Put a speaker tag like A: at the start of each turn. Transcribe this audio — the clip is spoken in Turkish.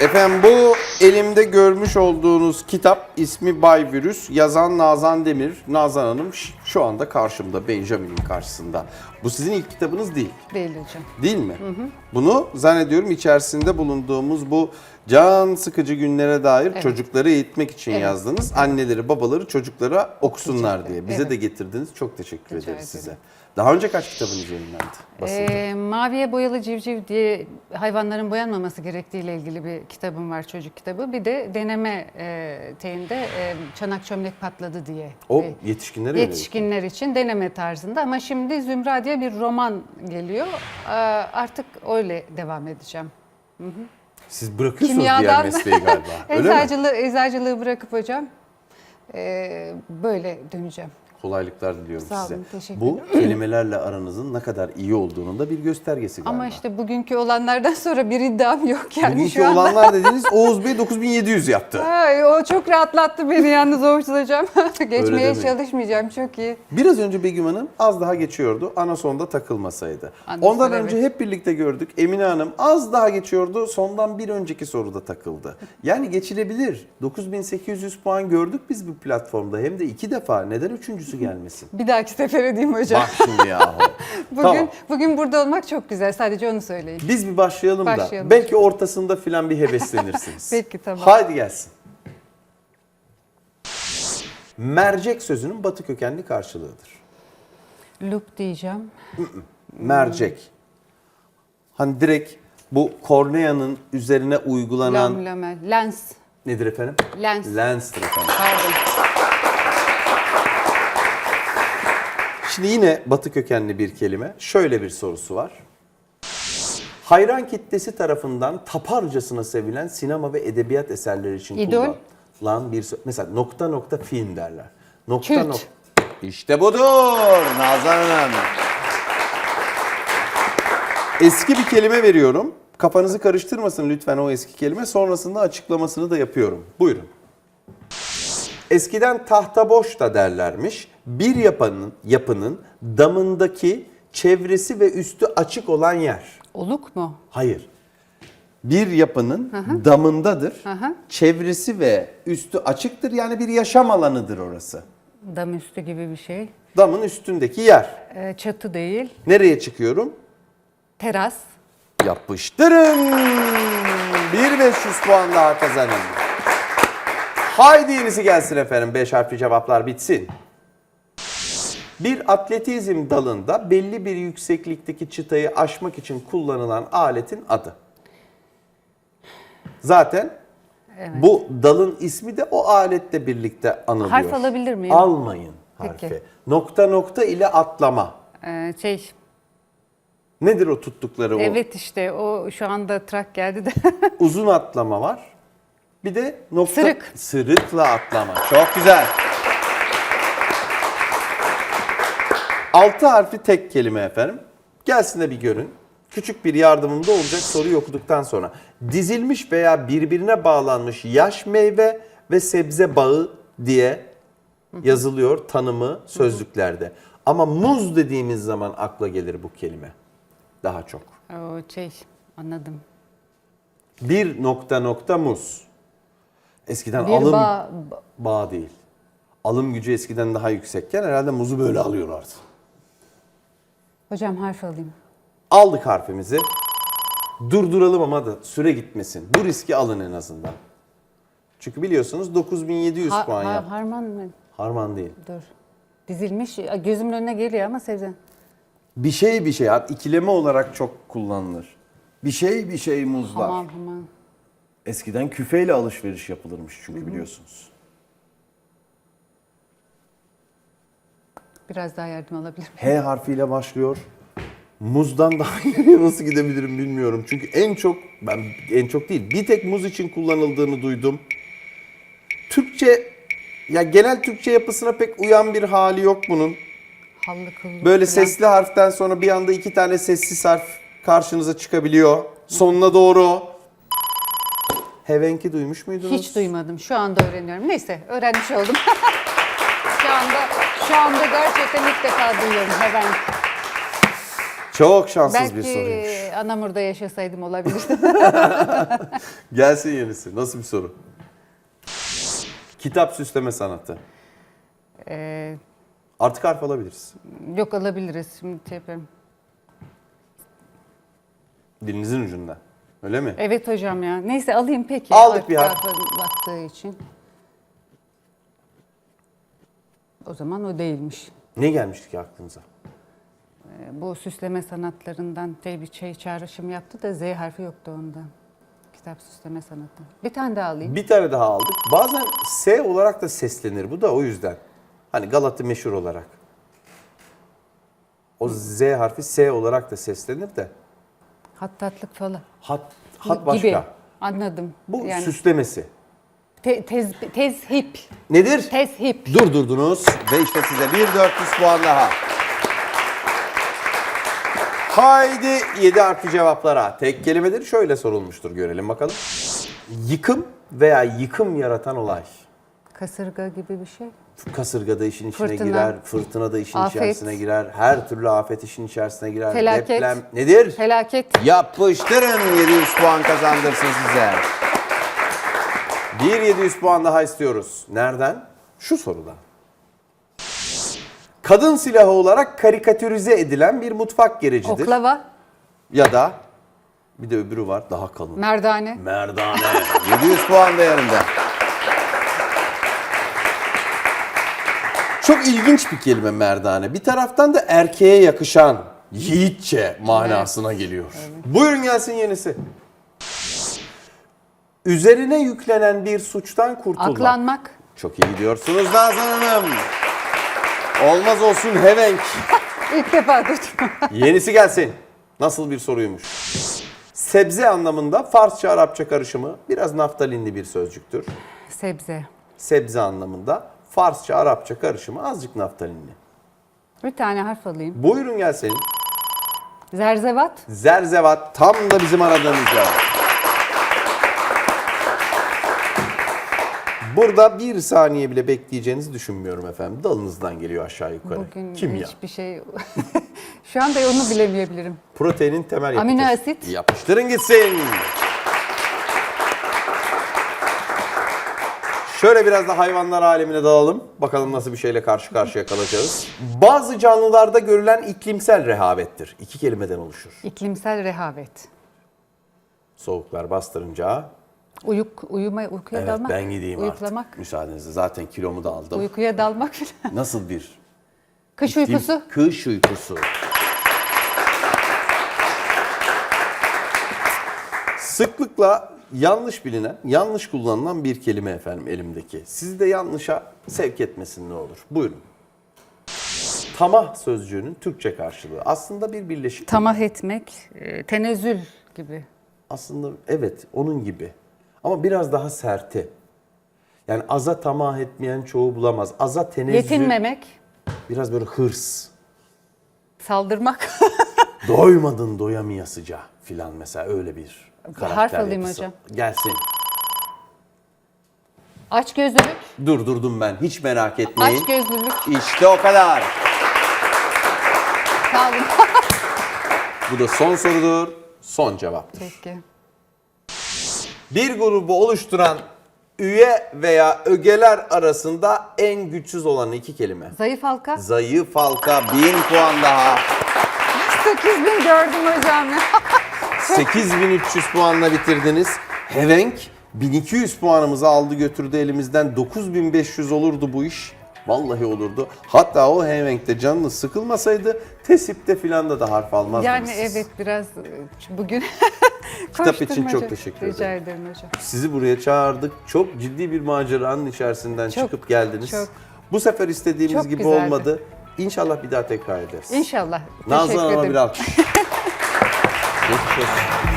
A: Efendim bu elimde görmüş olduğunuz kitap ismi Bay Virüs. Yazan Nazan Demir. Nazan Hanım şu anda karşımda Benjamin'in karşısında. Bu sizin ilk kitabınız değil.
B: Değil hocam.
A: Değil mi? Bunu zannediyorum içerisinde bulunduğumuz bu can sıkıcı günlere dair
B: Evet.
A: çocukları eğitmek için
B: Evet.
A: yazdınız. Anneleri, babaları çocuklara okusunlar diye. Bize
B: Evet.
A: de getirdiniz. Çok teşekkür
B: Rica
A: ederiz
B: ederim.
A: size. Daha önce kaç kitabınız yayınlandı? Basıldı.
B: Ee, maviye boyalı civciv diye hayvanların boyanmaması gerektiğiyle ilgili bir kitabım var çocuk kitabı. Bir de deneme e, teyinde e, çanak çömlek patladı diye.
A: o
B: bir-
A: yetişkinlere yönelik.
B: Yetişkinler için deneme tarzında ama şimdi Zümra diye bir roman geliyor. Ee, Artık öyle devam edeceğim.
A: Siz bırakıyorsunuz diğer
B: Kimyadan
A: mesleği galiba. Öyle mi?
B: eczacılığı, eczacılığı bırakıp hocam e, böyle döneceğim.
A: Kolaylıklar diliyorum
B: Sağ
A: size.
B: olun, teşekkür
A: Bu kelimelerle aranızın ne kadar iyi olduğunun da bir göstergesi galiba.
B: Ama işte bugünkü olanlardan sonra bir iddiam yok yani
A: Bugünkü
B: şu anda.
A: olanlar dediğiniz Oğuz Bey 9700 yaptı.
B: Ay, o çok rahatlattı beni yalnız Oğuz hocam. Geçmeye çalışmayacağım çok iyi.
A: Biraz önce Begüm Hanım az daha geçiyordu. Ana sonda takılmasaydı.
B: Anladım,
A: Ondan
B: evet.
A: önce hep birlikte gördük. Emine Hanım az daha geçiyordu. Sondan bir önceki soruda takıldı. Yani geçilebilir. 9800 puan gördük biz bu platformda. Hem de iki defa. Neden üçüncüsü gelmesin?
B: Bir dahaki sefere diyeyim hocam.
A: Bak şimdi yahu.
B: bugün
A: tamam.
B: bugün burada olmak çok güzel. Sadece onu söyleyin.
A: Biz bir başlayalım, da.
B: Başlayalım.
A: Belki ortasında filan bir heveslenirsiniz.
B: Peki, tamam.
A: Haydi gelsin. Mercek sözünün batı kökenli karşılığıdır.
B: Loop diyeceğim.
A: Mercek. Hani direkt bu korneanın üzerine uygulanan
B: Lam lame. Lens.
A: nedir efendim?
B: Lens.
A: Lenstir efendim.
B: Pardon.
A: Şimdi yine batı kökenli bir kelime. Şöyle bir sorusu var. Hayran kitlesi tarafından taparcasına sevilen sinema ve edebiyat eserleri için
B: İdol.
A: kullanılan bir mesela nokta nokta film derler. Nokta
B: Kült.
A: nokta. İşte budur Nazan Hanım. Eski bir kelime veriyorum. Kafanızı karıştırmasın lütfen o eski kelime. Sonrasında açıklamasını da yapıyorum. Buyurun. Eskiden tahta boş da derlermiş. Bir yapının, yapının damındaki çevresi ve üstü açık olan yer.
B: Oluk mu?
A: Hayır. Bir yapının damındadır.
B: hı.
A: Çevresi ve üstü açıktır. Yani bir yaşam alanıdır orası.
B: Dam üstü gibi bir şey.
A: Damın üstündeki yer.
B: Ee, çatı değil.
A: Nereye çıkıyorum?
B: Teras.
A: Yapıştırın. 1500 puan daha kazanın. Haydi yenisi gelsin efendim. 5 harfli cevaplar bitsin. Bir atletizm dalında belli bir yükseklikteki çıtayı aşmak için kullanılan aletin adı. Zaten bu dalın ismi de o aletle birlikte anılıyor.
B: Harf alabilir miyim?
A: Almayın harfi.
B: Peki.
A: Nokta nokta ile atlama.
B: Ee, şey.
A: Nedir o tuttukları o?
B: Evet işte o şu anda trak geldi de.
A: uzun atlama var. Bir de nokta
B: Sırık.
A: sırıkla atlama. Çok güzel. Altı harfi tek kelime efendim. Gelsin de bir görün. Küçük bir yardımım da olacak soruyu okuduktan sonra. Dizilmiş veya birbirine bağlanmış yaş meyve ve sebze bağı diye yazılıyor tanımı sözlüklerde. Ama muz dediğimiz zaman akla gelir bu kelime. Daha çok.
B: o şey anladım.
A: Bir nokta nokta muz. Eskiden
B: Bir
A: alım
B: bağ,
A: bağ değil. Alım gücü eskiden daha yüksekken herhalde muzu böyle alıyorlardı.
B: hocam harf alayım.
A: Aldık harfimizi. Durduralım ama da süre gitmesin. Bu riski alın en azından. Çünkü biliyorsunuz 9700
B: Ha-
A: puan
B: ha-
A: yap.
B: harman mı?
A: Harman değil.
B: Dur. Dizilmiş. Gözümün önüne geliyor ama sebze.
A: Bir şey bir şey. İkileme olarak çok kullanılır. Bir şey bir şey muzlar.
B: Hamam hamam.
A: Eskiden küfeyle alışveriş yapılırmış çünkü biliyorsunuz.
B: Biraz daha yardım alabilirim.
A: H harfiyle başlıyor. Muzdan daha ileriye nasıl gidebilirim bilmiyorum. Çünkü en çok, ben en çok değil, bir tek muz için kullanıldığını duydum. Türkçe, ya genel Türkçe yapısına pek uyan bir hali yok bunun.
B: Hallı kıllı.
A: Böyle sesli harften sonra bir anda iki tane sessiz harf karşınıza çıkabiliyor. Sonuna doğru. Hevenki duymuş muydunuz?
B: Hiç duymadım. Şu anda öğreniyorum. Neyse öğrenmiş oldum. şu anda şu anda gerçekten ilk defa duyuyorum hemen.
A: Çok şanssız bir
B: Belki
A: soruymuş.
B: Anamur'da yaşasaydım olabilir.
A: Gelsin yenisi. Nasıl bir soru? Kitap süsleme sanatı.
B: Ee,
A: Artık harf alabiliriz.
B: yok alabiliriz. Şimdi şey yapıyorum.
A: Dilinizin ucunda. Öyle mi?
B: Evet hocam ya. Neyse alayım peki.
A: Aldık bir harf.
B: baktığı için. O zaman o değilmiş.
A: Ne gelmişti ki aklınıza?
B: Ee, Bu süsleme sanatlarından bir şey çağrışım yaptı da Z harfi yoktu onda. Kitap süsleme sanatı. Bir tane daha alayım.
A: Bir tane daha aldık. Bazen S olarak da seslenir bu da o yüzden. Hani Galata meşhur olarak. O Z harfi S olarak da seslenir de.
B: Hattatlık falan.
A: Hat, hat başka.
B: Gibi. Anladım.
A: Bu
B: yani
A: süslemesi.
B: te- tez, tezhip.
A: Nedir?
B: Tezhip.
A: Durdurdunuz ve işte size bir 400 puan daha. Haydi 7 artı cevaplara. Tek kelimedir şöyle sorulmuştur görelim bakalım. Yıkım veya yıkım yaratan olay.
B: Kasırga gibi bir şey.
A: Kasırga da işin içine
B: Fırtına.
A: girer, fırtına da işin
B: Afet.
A: içerisine girer, her türlü afet işin içerisine girer.
B: Felaket.
A: Deprem nedir?
B: Felaket.
A: Yapıştırın 700 puan kazandırsın size. Bir 700 puan daha istiyoruz. Nereden? Şu sorudan. Kadın silahı olarak karikatürize edilen bir mutfak gerecidir.
B: Oklava.
A: Ya da bir de öbürü var daha kalın.
B: Merdane.
A: Merdane. 700 puan değerinde. Çok ilginç bir kelime merdane. Bir taraftan da erkeğe yakışan, yiğitçe manasına geliyor. Buyurun gelsin yenisi. Üzerine yüklenen bir suçtan kurtulmak.
B: Aklanmak.
A: Çok iyi gidiyorsunuz Nazan Hanım. Olmaz olsun hevenk.
B: İlk defa duydum.
A: Yenisi gelsin. Nasıl bir soruymuş? Sebze anlamında Farsça Arapça karışımı biraz naftalinli bir sözcüktür.
B: Sebze.
A: Sebze anlamında Farsça Arapça karışımı azıcık naftalinli.
B: Bir tane harf alayım.
A: Buyurun gelsin.
B: Zerzevat.
A: Zerzevat tam da bizim aradığımız cevap. Burada bir saniye bile bekleyeceğinizi düşünmüyorum efendim. Dalınızdan geliyor aşağı yukarı.
B: Bugün
A: Kimya.
B: hiçbir şey... Şu anda onu bilemeyebilirim.
A: Proteinin temel yapıdır.
B: Amino asit.
A: Yapıştırın gitsin. Şöyle biraz da hayvanlar alemine dalalım. Bakalım nasıl bir şeyle karşı karşıya kalacağız. Bazı canlılarda görülen iklimsel rehavettir. İki kelimeden oluşur.
B: İklimsel rehavet.
A: Soğuklar bastırınca
B: Uyuk, uyuma, uykuya
A: evet
B: dalmak.
A: ben gideyim
B: Uyuklamak.
A: artık. Müsaadenizle zaten kilomu da aldım.
B: Uykuya dalmak falan.
A: Nasıl bir
B: Kış
A: iklim-
B: uykusu.
A: Kış uykusu. Sıklıkla yanlış bilinen, yanlış kullanılan bir kelime efendim elimdeki. Sizi de yanlışa sevk etmesin ne olur. Buyurun. Tamah sözcüğünün Türkçe karşılığı. Aslında bir birleşik.
B: Tamah etmek, e, tenezzül gibi.
A: Aslında evet onun gibi. Ama biraz daha serti. Yani aza tamah etmeyen çoğu bulamaz. Aza tenezzül.
B: Yetinmemek,
A: Biraz böyle hırs.
B: saldırmak.
A: Doymadın doyamayasıca filan mesela öyle bir karakter
B: Harf alayım
A: yapısı.
B: hocam.
A: Gelsin.
B: Aç gözlülük,
A: Durdurdum ben. Hiç merak etmeyin.
B: aç gözlülük.
A: İşte o kadar.
B: Sağ olun.
A: Bu da son sorudur. Son cevaptır.
B: Peki.
A: Bir grubu oluşturan üye veya ögeler arasında en güçsüz olan iki kelime.
B: Zayıf halka.
A: Zayıf halka 1000 puan daha.
B: 8000 gördüm hocam ya.
A: 8300 puanla bitirdiniz. Hevenk 1200 puanımızı aldı götürdü elimizden. 9500 olurdu bu iş. Vallahi olurdu. Hatta o Hevenk'te canınız sıkılmasaydı Tesip'te filan da da harf almazdınız
B: Yani
A: siz.
B: evet biraz bugün
A: Kitap için çok teşekkür
B: Rica
A: ederim.
B: ederim hocam.
A: Sizi buraya çağırdık. Çok ciddi bir maceranın içerisinden
B: Çok,
A: çıkıp geldiniz.
B: çok.
A: Bu sefer istediğimiz
B: Çok
A: gibi
B: güzeldi.
A: olmadı. İnşallah bir daha tekrar ederiz.
B: İnşallah.
A: Nazan
B: Teşekkür
A: Hanım'a
B: ederim.
A: bir alkış. Geçmiş olsun.